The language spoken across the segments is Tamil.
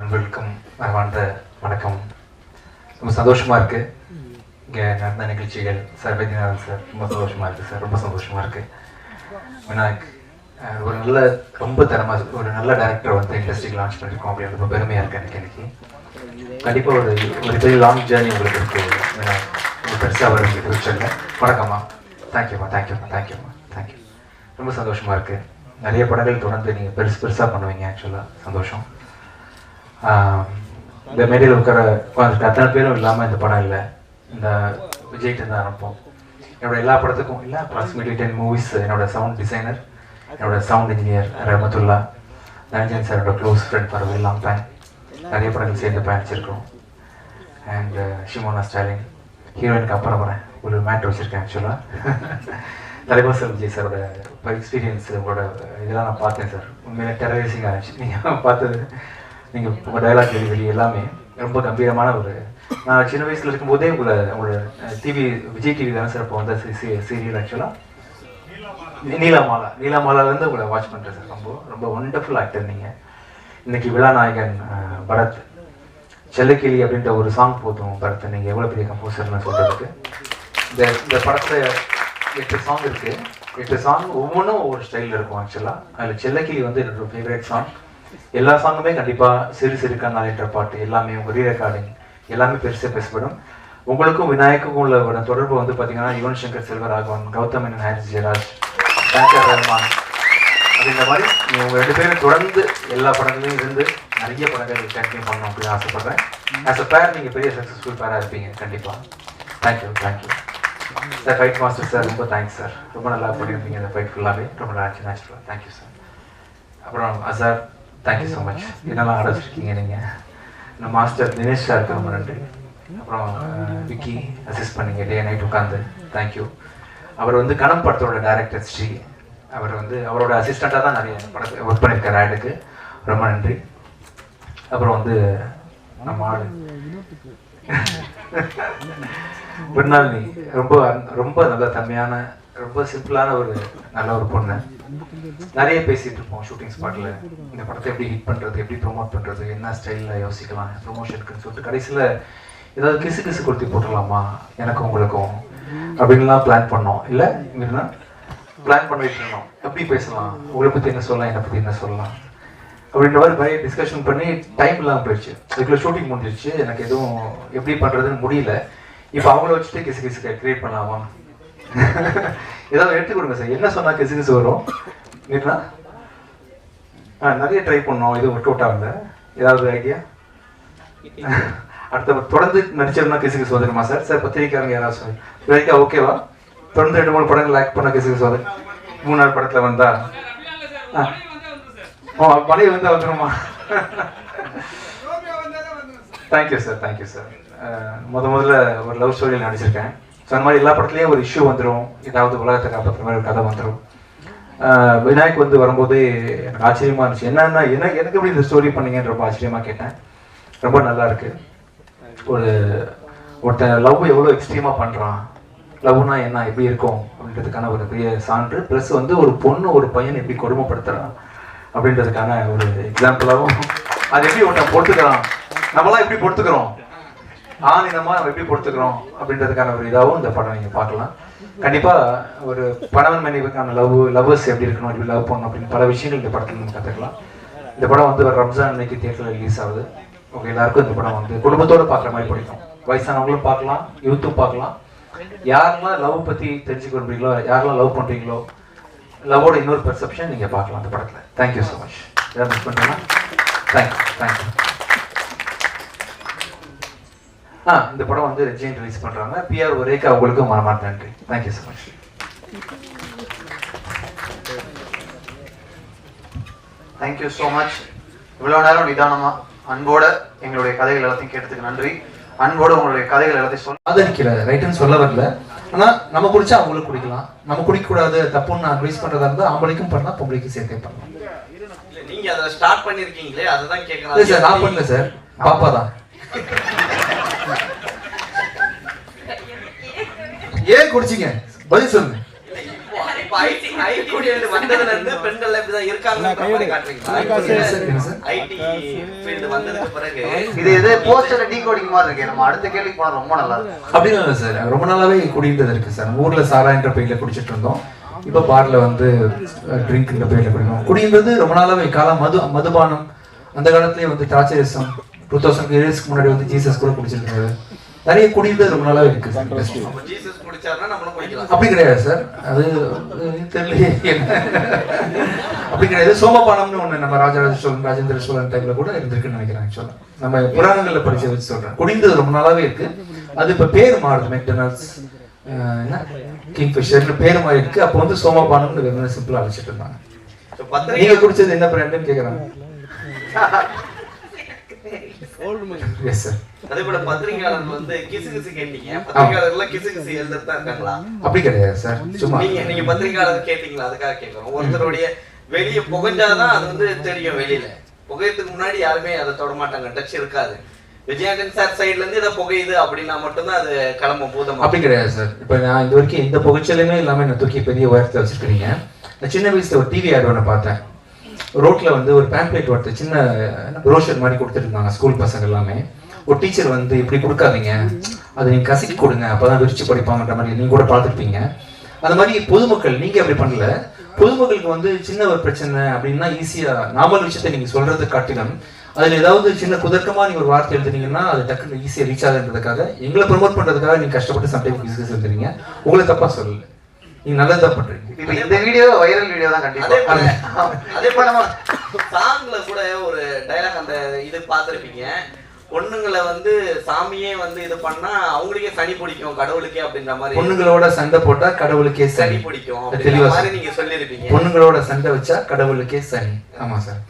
நண்பர்களுக்கும் மனமார்ந்த வணக்கம். ரொம்ப சந்தோஷமா இருக்கு. இங்கே நடந்த நிகழ்ச்சிகள் சர்வதிநாதன் சார். ரொம்ப சந்தோஷமா இருக்கு சார். ரொம்ப சந்தோஷமா இருக்கு. விநாயக் ஒரு நல்ல ரொம்ப தரமா ஒரு நல்ல டேரக்டர் வந்து இண்டஸ்ட்ரிக்கு லான்ச் பண்ணியிருக்கோம் அப்படின்னு ரொம்ப பெருமையா இருக்கு எனக்கு இன்னைக்கு கண்டிப்பா ஒரு ஒரு பெரிய லாங் ஜேர்னி உங்களுக்கு இருக்கு விநாயக். ஒரு பெருசாக வரும் ஃபியூச்சரில் வணக்கம்மா. தேங்க்யூம்மா தேங்க்யூம்மா தேங்க்யூம்மா தேங்க்யூ ரொம்ப சந்தோஷமா இருக்கு. நிறைய படங்கள் தொடர்ந்து நீங்கள் பெருசு பெருசாக பண்ணுவீங்க ஆக்சுவலாக சந்தோஷம். இந்த மேடையில் உட்கார உட்காந்துட்டு அத்தனை பேரும் இல்லாமல் இந்த படம் இல்லை. இந்த விஜய்கிட்ட தான் ஆரம்பிப்போம் என்னோட எல்லா படத்துக்கும் இல்லை அப்ராக்சிமேட்லி டென் மூவிஸ் என்னோட சவுண்ட் டிசைனர் என்னோட சவுண்ட் இன்ஜினியர் ரஹமத்துல்லா தனஞ்சன் சாரோட close friend for very long time நிறைய படங்கள் சேர்ந்து பயணிச்சிருக்கோம். அண்ட் ஷிமோனா ஸ்டாலின் ஹீரோயினுக்கு அப்புறம் வரேன். ஒரு மேட் வச்சுருக்கேன் ஆக்சுவலாக தலைவர் சார் விஜய் சாரோட எக்ஸ்பீரியன்ஸ் உங்களோட இதெல்லாம் நான் பார்த்தேன் சார் உண்மையிலே டெரரைசிங்காக இருந்துச்சு. நீங்கள் பார்த்தது. நீங்கள் உங்கள் டைலாக் டெலிவரி எல்லாமே ரொம்ப கம்பீரமான ஒரு நான் சின்ன வயசில் இருக்கும்போதே உங்களை உங்களோட டிவி விஜய் டிவி தானே சார் இப்போ வந்த சீரியல் ஆக்சுவலாக நீலாமாலா. நீலாமாலாலேருந்து உங்களை வாட்ச் பண்ணுறேன் சார் ரொம்ப ரொம்ப ஒண்டர்ஃபுல் ஆக்டர் நீங்கள் இன்னைக்கு விழாநாயகன் பரத். செல்லக்கிளி அப்படின்ற ஒரு சாங் போதும் பரத். நீங்கள் எவ்வளோ பெரிய கம்போசர்னு சொல்கிறதுக்கு இந்த இந்த படத்தில் எட்டு சாங் இருக்குது எட்டு சாங் ஒவ்வொன்றும் ஒவ்வொரு ஸ்டைலில் இருக்கும் ஆக்சுவலாக அதில் செல்லக்கிளி வந்து என்னோட ஃபேவரேட் சாங் எல்லா சாங்குமே கண்டிப்பாக சிறு சிறு கண்ணாலின்ற பாட்டு எல்லாமே உங்கள் ரீ ரெக்கார்டிங் எல்லாமே பெருசாக பேசப்படும். உங்களுக்கும் விநாயக்குக்கும் உள்ள தொடர்பு வந்து பார்த்தீங்கன்னா யுவன் சங்கர் செல்வராகவன் கௌதம் மேனன் ஹாரிஸ் ஜெயராஜ் சங்கர் ரஹ்மான் அப்படின்ற மாதிரி உங்கள் உங்க ரெண்டு பேரும் தொடர்ந்து எல்லா படங்களையும் இருந்து நிறைய படங்கள் கண்டினியூ பண்ணணும் அப்படின்னு ஆசைப்படுறேன். ஆஸ் அ பேர் நீங்கள் பெரிய சக்ஸஸ்ஃபுல் பேராக இருப்பீங்க கண்டிப்பாக thank you thank you sir fight master sir ரொம்ப தேங்க்ஸ் சார் ரொம்ப நல்லா பண்ணியிருப்பீங்க இந்த ஃபைட் ஃபுல்லாகவே ரொம்ப நல்லா இருந்துச்சு நேச்சுரலாக தேங்க்யூ சார் அப்புறம் அசார் தேங்க்யூ ஸோ மச் என்னெல்லாம் ஆட வச்சிருக்கீங்க நீங்கள் நம்ம மாஸ்டர் தினேஷ் சாருக்கு ரொம்ப நன்றி. அப்புறம் விக்கி அசிஸ்ட் பண்ணீங்க. டே நைட் உட்காந்து தேங்க்யூ அவர் வந்து கணம் படத்தோட டைரக்டர் ஸ்ரீ. அவர் வந்து அவரோட அசிஸ்டண்ட்டாக தான் நிறைய படத்தை ஒர்க் பண்ணியிருக்கார் ஆடுக்கு. ரொம்ப நன்றி. அப்புறம் வந்து நம்ம ஆடு. பின்னாலினி ரொம்ப ரொம்ப நல்ல தன்மையான ரொம்ப சிம்பிளான ஒரு நல்ல ஒரு பொண்ணு. நிறைய பேசிட்டு இருப்போம் ஷூட்டிங் ஸ்பாட்ல இந்த படத்தை எப்படி ஹிட் பண்றது எப்படி ப்ரொமோட் பண்றது என்ன ஸ்டைல்ல யோசிக்கலாம் ப்ரொமோஷனுக்குன்னு சொல்லிட்டு கடைசியில ஏதாவது கிசு கிசு கொடுத்து போட்டுடலாமா? எனக்கும் உங்களுக்கும் அப்படின்லாம் பிளான் பண்ணோம். இல்ல இல்லைன்னா பிளான் பண்ணிட்டு இருந்தோம். எப்படி பேசலாம்? உங்களை பத்தி என்ன சொல்லலாம்? என்னை பத்தி என்ன சொல்லலாம்? அப்படின்ற மாதிரி நிறைய டிஸ்கஷன் பண்ணி டைம் இல்லாமல் போயிடுச்சு. அதுக்குள்ள ஷூட்டிங் முடிஞ்சிருச்சு. எனக்கு எதுவும் எப்படி பண்றதுன்னு முடியல. இப்போ அவங்கள வச்சுட்டு கிசு கிசு கிரியேட் பண்ணலாமா? ஏதாவது எடுத்து கொடுங்க சார். என்ன சொன்னா கிசு கிசு வரும்? இல்லைங்களா ஆ நிறைய ட்ரை பண்ணோம். இது ஒர்க் அவுட் ஆகல. ஏதாவது ஐடியா அடுத்த தொடர்ந்து நடிச்சிருந்தா கிசு கிசு வந்துருமா சார்? சார் பத்திரிக்கையாளங்க யாராவது சொல்லி ஓகேவா தொடர்ந்து ரெண்டு மூணு படங்கள் லைக் பண்ண கிசு கிசு வந்து மூணு நாள் படத்துல வந்தா. ஆ. ஓ பழைய வந்து வந்துருமா? Thank you sir. தேங்க்யூ சார் முத முதல்ல ஒரு லவ் ஸ்டோரியில் நடிச்சிருக்கேன். ஸோ அந்த மாதிரி எல்லா படத்துலையும் ஒரு இஷ்யூ வந்துடும் ஏதாவது உலகத்தை காப்பாற்றுற மாதிரி ஒரு கதை வந்துடும் விநாயக் வந்து வரும்போதே எனக்கு ஆச்சரியமா இருந்துச்சு. என்னென்னா என்ன எனக்கு எப்படி இந்த ஸ்டோரி பண்ணீங்கன்னு ரொம்ப ஆச்சரியமாக கேட்டேன். ரொம்ப நல்லா இருக்கு. ஒரு ஒருத்தன் லவ் எவ்வளோ எக்ஸ்ட்ரீமாக பண்ணுறான் லவ்னா என்ன எப்படி இருக்கும் அப்படின்றதுக்கான ஒரு பெரிய சான்று. ப்ளஸ் வந்து ஒரு பொண்ணு ஒரு பையன் எப்படி கொடுமைப்படுத்துகிறான் அப்படின்றதுக்கான ஒரு எக்ஸாம்பிளாகவும் அது எப்படி ஒருத்தன் பொறுத்துக்கிறான்? நம்மளாம் எப்படி பொறுத்துக்கிறோம்? ஆண் நம்ம எப்படி கொடுத்துக்கிறோம் அப்படின்றதுக்கான ஒரு இதாகவும் இந்த படம் நீங்க பார்க்கலாம். கண்டிப்பா ஒரு பணவன் மனைவிக்கான லவ் லவ்வர்ஸ் எப்படி இருக்கணும் எப்படி லவ் பண்ணணும் அப்படின்னு பல விஷயங்கள் இந்த படத்துல நம்ம கத்துக்கலாம். இந்த படம் வந்து ரம்ஜான் அன்னைக்கு தியேட்டர்ல ரிலீஸ் ஆகுது. உங்க எல்லாருக்கும் இந்த படம் வந்து குடும்பத்தோட பார்க்குற மாதிரி பிடிக்கும். வயசானவங்களும் பார்க்கலாம் யூத்தும் பார்க்கலாம். யாரெல்லாம் லவ் பத்தி தெரிஞ்சுக்க விரும்புறீங்களோ யாரெல்லாம் லவ் பண்றீங்களோ லவ்வோட இன்னொரு பெர்செப்ஷன் நீங்க பார்க்கலாம் அந்த படத்துல. தேங்க்யூ ஸோ மச் ஏதாவது மிஸ் பண்ணுறேன்னா தேங்க்யூ தேங்க்யூ ஆ இந்த படம் வந்து ரெஜின் ரிலீஸ் பண்றாங்க. பிஆர் ஒரேக்கா உங்களுக்கும் மனமார்ந்த நன்றி. Thank you so much thank you so much இவ்வளோ நேரம் நிதானமா அன்போட எங்களுடைய கதைகள் எல்லாத்தையும் கேட்டதுக்கு நன்றி. அன்போட உங்களுடைய கதைகள் எல்லாத்தையும் சொல்ல ஆதரிக்கல ரைட்டுன்னு சொல்ல வரல. ஆனா நம்ம குடிச்சா அவங்களுக்கு குடிக்கலாம். நம்ம குடிக்க கூடாது தப்புன்னு அட்வைஸ் பண்றதா இருந்தா ஆம்பளைக்கும் பண்ணலாம் பொம்பளைக்கும் சேர்த்தே பண்ணலாம். நீங்க அதை ஸ்டார்ட் பண்ணிருக்கீங்களே அதுதான் இல்ல சார் நான் கேட்கலாம் பண்ணல சார் பாப்பா தான். ஏன் குடிச்சீங்க? பதில் சொல்லுங்க. வந்ததுல இருந்து பெண்கள் இப்படிதான் இருக்காங்க இது இது போஸ்டர்ல டீ கோடிங் மாதிரி இருக்கு. நம்ம அடுத்த கேள்விக்கு போனா ரொம்ப நல்லா அப்படின்னு சார். ரொம்ப நாளாவே குடியிருந்தது இருக்கு சார். ஊர்ல சாரான்ற பேர்ல குடிச்சிட்டு இருந்தோம். இப்போ பார்ல வந்து ட்ரிங்க்ன்ற பேர்ல குடிக்கணும் குடியிருந்தது ரொம்ப நாளாவே காலம் மது மதுபானம். அந்த காலத்துலயே வந்து டார்ச்சரிசம் டூ தௌசண்ட் இயர்ஸ்க்கு முன்னாடி வந்து ஜீசஸ் கூட குடிச்சிருக்காரு நிறைய குடியிருந்தது ரொம்ப நாளாவே இருக்கு குடிச்சாருன்னா நம்மளும் குடிக்கலாம். அப்படி கிடையாது சார். அது என்ன. அப்படி கிடையாது. சோமபானம்னு ஒண்ணு நம்ம ராஜராஜ சோழன் ராஜேந்திர சோழன் டைம்ல கூட இருந்திருக்குன்னு நினைக்கிறேன் ஆக்சுவலா நம்ம புராணங்கள்ல படிச்ச வச்சு சொல்றேன். குடிந்தது ரொம்ப நாளாவே இருக்கு. அது இப்ப பேர் மாறுது. மெக்டொனால்ட்ஸ் என்ன? கிங் ஃபிஷர்னு பேர் மாறி இருக்கு. அப்போ வந்து சோமபானம்னு வெறும் சிம்பிளா அழைச்சிட்டு இருந்தாங்க. நீங்க குடிச்சது என்ன பிராண்டுன்னு கேக்குறாங்க எஸ் சார் அதே போல பத்திரிகையாளர்கள் வந்து கிசு கிசு கேட்டீங்க. பத்திரிகையாளர்கள் கிசு கிசு எழுதுறது இருக்காங்களா? அப்படி கிடையாது சார் சும்மா. நீங்க நீங்க பத்திரிகையாளர் கேட்டீங்களா? அதுக்காக கேட்கறோம் ஒருத்தருடைய வெளிய புகைஞ்சாதான் அது வந்து தெரியும் வெளியில. புகையத்துக்கு முன்னாடி யாருமே அதை தொட மாட்டாங்க. டச் இருக்காது. விஜயானந்த் சார் சைடுல இருந்து இதை புகையுது அப்படின்னா மட்டும்தான் அது கிளம்பும் பூதம் அப்படி கிடையாது சார் இப்போ நான் இது வரைக்கும் எந்த புகைச்சலுமே இல்லாம என்ன தூக்கி பெரிய உயரத்தை வச்சிருக்கீங்க நான் சின்ன வயசுல ஒரு டிவி ஆட் ஒன்று பார்த்தேன். ரோட்ல வந்து ஒரு பேம்ப்ளேட் ஒருத்தர் சின்ன ப்ரோஷர் மாதிரி கொடுத்துட்டு இருந்தாங்க ஸ்கூல் பசங்க எல்லாமே. ஒரு டீச்சர் வந்து இப்படி கொடுக்காதீங்க. அதை நீங்க கசக்கி கொடுங்க. அப்பதான் விரிச்சு படிப்பாங்கன்ற மாதிரி நீங்க கூட பார்த்துருப்பீங்க. அந்த மாதிரி பொதுமக்கள் நீங்க அப்படி பண்ணல. பொதுமக்களுக்கு வந்து சின்ன ஒரு பிரச்சனை அப்படின்னா ஈஸியா நாமல் விஷயத்தை நீங்க சொல்றது காட்டிலும் அதுல ஏதாவது சின்ன குதர்க்கமா நீங்க ஒரு வார்த்தை எழுதுனீங்கன்னா அது டக்குன்னு ஈஸியா ரீச் ஆகுன்றதுக்காக எங்களை ப்ரொமோட் பண்றதுக்காக நீங்க கஷ்டப்பட்டு சம்டைம் பிசினஸ் எழுதுறீங்க உங்களை தப்பா சொல்லலை. நீங்க நல்லதா பண்றீங்க. இப்ப இந்த வீடியோ வைரல் வீடியோ தான் கண்டிப்பா. அதே போல நம்ம சாங்ல கூட ஒரு டைலாக் அந்த இது பார்த்திருப்பீங்க. பொண்ணுங்களை வந்து சாமியே வந்து இது பண்ணா அவங்களுக்கே சனி பிடிக்கும் கடவுளுக்கே அப்படின்ற மாதிரி. பொண்ணுங்களோட சண்டை போட்டா கடவுளுக்கே சனி பிடிக்கும் தெளிவா மாதிரி. நீங்க சொல்லியிருப்பீங்க. பொண்ணுங்களோட சண்டை வச்சா கடவுளுக்கே சனி ஆமா சார்.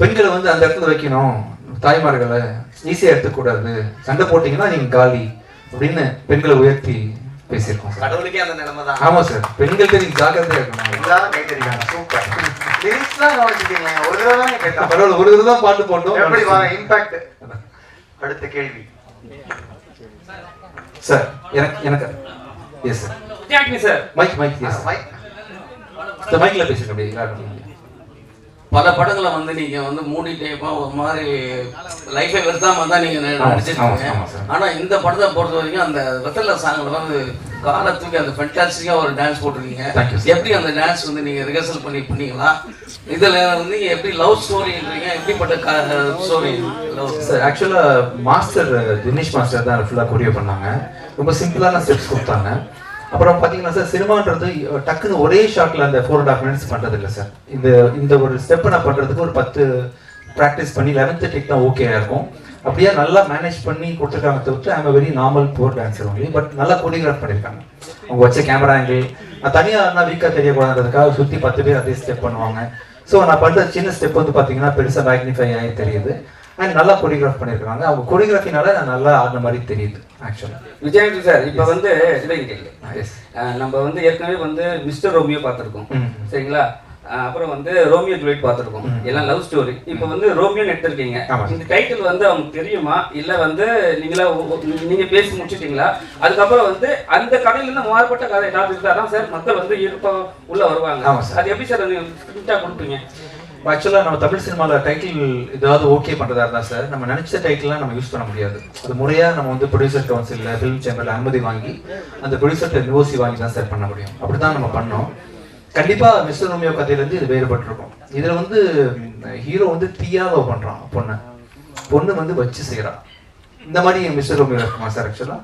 பெண்களை வந்து அந்த இடத்துல வைக்கணும். தாய்மார்களை ஈஸியா எடுத்துக்கூடாது சண்டை போட்டீங்கன்னா நீங்க காலி அப்படின்னு பெண்களை உயர்த்தி பேசியிருக்கோம் சார். கடவுளுக்கே அந்த நிலைமை தான். ஆமா சார். பெண்கள்கிட்ட நீங்க ஜாக்கிரதையா இருக்கணும். எல்லாரும் கை தெரியுங்க சூப்பர். லிரிக்ஸ் தான் கவனிச்சிட்டீங்க ஒரு தடவை தான் கேட்டேன் பரவாயில்ல ஒரு தடவை தான் பாட்டு போட்டோம். எப்படி வர இம்பாக்ட் அடுத்த கேள்வி. சார் எனக்கு எனக்கு. Yes sir sir mike mike yes mike sir மைக்ல பேசுங்க அப்படியே. பல படங்களை வந்து நீங்க வந்து மூடிட்டே இப்போ ஒரு மாதிரி லைஃபை வெறுத்தாம தான் நீங்க நடிச்சிருக்கீங்க. ஆனா இந்த படத்தை பொறுத்த வரைக்கும் அந்த வெத்தல சாங்ல வந்து காலை தூக்கி அந்த ஃபென்டாஸ்டிக்கா ஒரு டான்ஸ் போட்டிருக்கீங்க. எப்படி அந்த டான்ஸ் வந்து நீங்க ரிஹர்சல் பண்ணி பண்ணீங்களா? இதுல வந்து எப்படி லவ் ஸ்டோரின்றீங்க எப்படிப்பட்ட story sir actually master Dinesh master தான் ஃபுல்லா கொரியோ பண்ணாங்க. ரொம்ப சிம்பிளான ஸ்டெப்ஸ் கொடுத்தாங்க. அப்புறம் பார்த்தீங்கன்னா சார் சினிமான்றது டக்குன்னு ஒரே ஷாட்ல அந்த ஃபோர் அண்ட் ஹாஃப் மினிட்ஸ் பண்றது இல்லை சார். இந்த இந்த ஒரு ஸ்டெப்பை நான் பண்ணுறதுக்கு ஒரு பத்து ப்ராக்டிஸ் பண்ணி லெவன்த் டேக் தான் ஓகே இருக்கும். அப்படியே நல்லா மேனேஜ் பண்ணி கொடுத்துருக்காங்க தவிர்த்து I'm very normal for dancer only but நல்லா கோரியோகிராஃப் பண்ணியிருக்காங்க அவங்க வச்ச கேமரா ஆங்கிள் நான் தனியாக இருந்தால் வீக்காக தெரியக்கூடாதுக்காக சுற்றி பத்து பேர் அதே ஸ்டெப் பண்ணுவாங்க. ஸோ நான் பண்ணுற சின்ன ஸ்டெப் வந்து பார்த்தீங்கன்னா பெருசாக மேக்னிஃபை ஆகி தெரியுது. அண்ட் நல்லா கொரியோகிராஃப் பண்ணியிருக்காங்க அவங்க கொரியோகிராஃபினால நான் நல்லா ஆடின மாதிரி தெரியுது ஆக்சுவலாக விஜயாண்டி சார் இப்போ வந்து அஹ் நம்ம வந்து ஏற்கனவே வந்து மிஸ்டர் ரோமியோ பார்த்துருக்கோம். சரிங்களா? அப்புறம் வந்து ரோமியோ ஜூலியட் பார்த்துருக்கோம். எல்லாம் லவ் ஸ்டோரி இப்போ வந்து ரோமியோன்னு எடுத்திருக்கீங்க. இந்த டைட்டில் வந்து அவங்க தெரியுமா? இல்ல வந்து நீங்களா ஒ- ஒ- நீங்க பேசி முடிச்சிட்டீங்களா? அதுக்கப்புறம் வந்து அந்த கதையில இருந்து மாறுபட்ட கதை ஏதாவது இருந்தாதான் சார் மக்கள் வந்து ஈர்ப்பா உள்ள வருவாங்க. அது எப்படி சார் நீங்க ஸ்கிரிப்டா கொடுப்பீங்க? ஆக்சுவலாக நம்ம தமிழ் சினிமாவில் டைட்டில் ஏதாவது ஓகே பண்ணுறதா இருந்தால் சார் நம்ம நினச்ச டைட்டில்லாம் நம்ம யூஸ் பண்ண முடியாது. அது முறையாக நம்ம வந்து ப்ரொடியூசர் கவுன்சிலில் ஃபிலிம் சேம்பரில் அனுமதி வாங்கி அந்த ப்ரொடியூசர்கிட்ட நிவோசி வாங்கி தான் சார் பண்ண முடியும். அப்படி தான் நம்ம பண்ணோம். கண்டிப்பாக மிஸ்டர் ரோமியோ கதையிலேருந்து இது வேறுபட்டிருக்கும். இதில் வந்து ஹீரோ வந்து தீயாக பண்ணுறான் பொண்ணை. பொண்ணு வந்து வச்சு செய்கிறான் இந்த மாதிரி மிஸ்டர் ரோமியோ இருக்குமா சார் ஆக்சுவலாக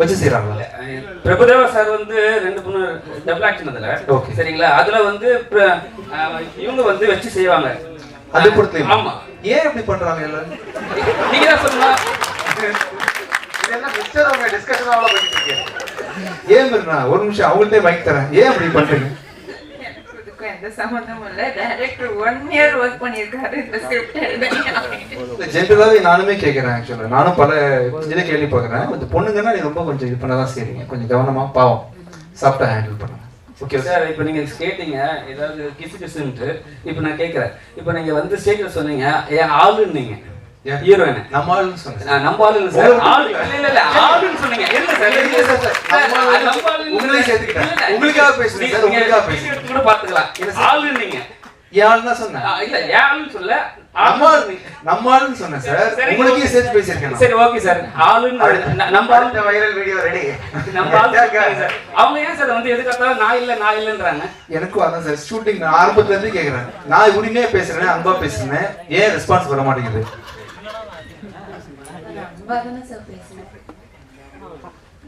வச்சு செய்கிறாங்களா அஹ் பிரபுதேவா சார் வந்து ரெண்டு பொண்ணு டபுள் ஆக்ஷன் அதுல. சரிங்களா? அதுல வந்து இவங்க வந்து வச்சு செய்வாங்க. அது பொறுத்து. ஆமா. ஏன் இப்படி பண்ணுறாங்க எல்லாரும்? நீங்க தான் சொல்லுங்க. இது என்ன மிஸ்டர் அவங்க டிஸ்கஷன் அவ்வளோ பண்ணிட்டு இருக்கேன் ஏன் ஒரு நிமிஷம் அவங்கள்ட்டே மைக் தரேன். ஏன் அப்படி பண்ணுறீங்க இதுக்கும் எந்த சம்மந்தமும் இல்லை. டைரக்டர் ஒன் இயர் ஒர்க் பண்ணியிருக்காரு. இந்த ஸ்கிரிப்ட் ஜென்ரலாகவே நானுமே கேட்குறேன் ஆக்சுவலாக நானும் பல இதை கேள்விப்படுறேன் இந்த பொண்ணுங்கன்னா நீ ரொம்ப கொஞ்சம் இது பண்ண தான் செய்றீங்க. கொஞ்சம் கவனமா பாவம். சாஃப்டாக ஹேண்டில் பண்ணுங்க. ஓகே சார் இப்போ நீங்க கேட்டீங்க ஏதாவது கிசு கிசுன்ட்டு இப்போ நான் கேட்குறேன் இப்போ நீங்க வந்து ஸ்டேஜில் சொன்னீங்க என் ஆளுன்னீங்க? ஹீரோயின் நம்ம ஆளுன்னு சொன்னேன். நம்ம ஆளு இல்ல சார் ஆளு இல்ல இல்ல இல்ல ஆளுன்னு சொன்னீங்க. இல்ல சார் இல்ல, இல்ல சார், சார். சார், நம்ம ஆளு சேர்த்துக்கிட்டேன். இல்ல. உங்களுக்காக பேசுறேன் நீங்க- சார், உங்களுக்காக நீங்க பேசுறேன். எடுத்து கூட பாத்துக்கலாம். ஆளு நீங்க. தான் சொன்னேன். இல்ல ஏன் சொல்ல நம்ம நம்ம ஆளுன்னு சொன்னேன் சார். உங்களுக்கே. சேர்த்து பேசியிருக்கேன். சரி ஓகே சார். ஆளுன்னு நம்ம ஆளு வைரல் வீடியோ ரெடி நம்ம ஆளு சொல்லுங்க சார். அவங்க ஏன் சார் வந்து எதுக்காக நான் இல்ல நான் இல்லன்றாங்க. எனக்கும் அதான் சார். ஷூட்டிங் ஆரம்பத்துல இருந்து கேக்குறேன். நான் உரிமையா பேசுறேன் அன்பா பேசுறேன் ஏன் ரெஸ்பான்ஸ் வர மாட்டேங்குது? அன்பா தானே சார் பேசுனேன்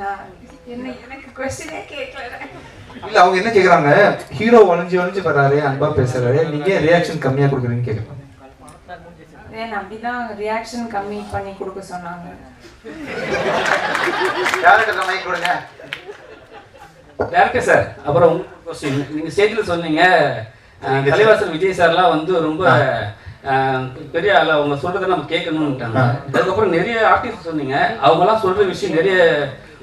நான் என்ன எனக்கு கொஸ்டினே கேட்கல இல்ல அவங்க என்ன கேக்குறாங்க? ஹீரோ வளைஞ்சு வளைஞ்சு வர்றாரு அன்பா பேசுறாரு. நீங்க ரியாக்ஷன் கம்மியா கொடுக்குறீங்கன்னு கேக்குறாங்க. ஏன் அப்படிதான் ரியாக்ஷன் கம்மி பண்ணி கொடுக்க சொன்னாங்க. யார்கிட்ட மைக் கொடுங்க. டேரக்டர் சார் அப்புறம் உங்க கொஸ்டின் நீங்க ஸ்டேஜ்ல சொன்னீங்க தலைவாசல் விஜய் சார்லாம் வந்து ரொம்ப பெரிய ஆளு அவங்க சொல்றதை நம்ம கேட்கணும்ட்டாங்க அதுக்கப்புறம் நிறைய ஆர்டிஸ்ட் சொன்னீங்க. அவங்க எல்லாம் சொல்ற விஷயம் நிறைய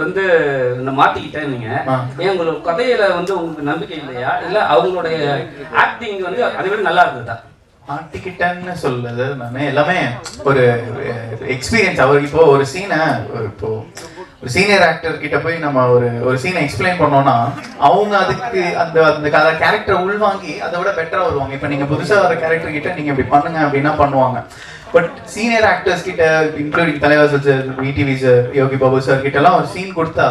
வந்து மாத்திக்கிட்டேன் நீங்க. ஏன் உங்களோட கதையில வந்து உங்களுக்கு நம்பிக்கை இல்லையா? இல்ல அவங்களுடைய ஆக்டிங் வந்து அதை விட நல்லா இருந்ததா? மாட்டிக்கிட்டேன்னு சொல்லுது நான் எல்லாமே ஒரு எக்ஸ்பீரியன்ஸ் அவர் இப்போ ஒரு சீனை இப்போ ஒரு சீனியர் ஆக்டர் கிட்ட போய் நம்ம ஒரு ஒரு சீனை எக்ஸ்பிளைன் பண்ணோம்னா அவங்க அதுக்கு அந்த அந்த கேரக்டரை உள்வாங்கி அதை விட பெட்டரா வருவாங்க. இப்போ நீங்க புதுசா வர கேரக்டர் கிட்ட நீங்க இப்படி பண்ணுங்க அப்படின்னா பண்ணுவாங்க. பட் சீனியர் ஆக்டர்ஸ் கிட்ட இன்க்ளூடிங் தலைவர் sir VTV sir Yogi Babu sir கிட்ட எல்லாம் ஒரு சீன் கொடுத்தா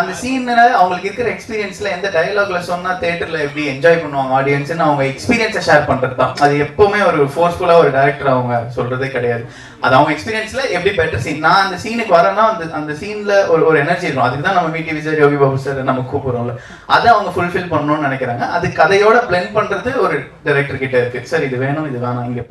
அந்த சீன்ல அவங்களுக்கு இருக்கிற எக்ஸ்பீரியன்ஸ்ல எந்த டயலாக்ல சொன்னா தேட்டர்ல எப்படி என்ஜாய் பண்ணுவாங்க ஆடியன்ஸ்னு அவங்க எக்ஸ்பீரியன்ஸை ஷேர் பண்றது தான். அது எப்பவுமே ஒரு ஃபோர்ஸ்ஃபுல்லா ஒரு டேரக்டர் அவங்க சொல்றதே கிடையாது. அது அவங்க எக்ஸ்பீரியன்ஸ்ல எப்படி பெட்டர் சீன் நான் அந்த சீனுக்கு வரேன்னா அந்த அந்த சீன்ல ஒரு ஒரு எனர்ஜி இருக்கும். அதுக்கு தான் நம்ம விடிவி விஜய் யோகி பாபு சார் நம்ம கூப்பிடுறோம்ல. அதை அவங்க ஃபுல்ஃபில் பண்ணணும்னு நினைக்கிறாங்க. அது கதையோட பிளெண்ட் பண்றது ஒரு டேரக்டர் கிட்ட இருக்கு. சார் இது வேணும் இது வேணாம் இங்க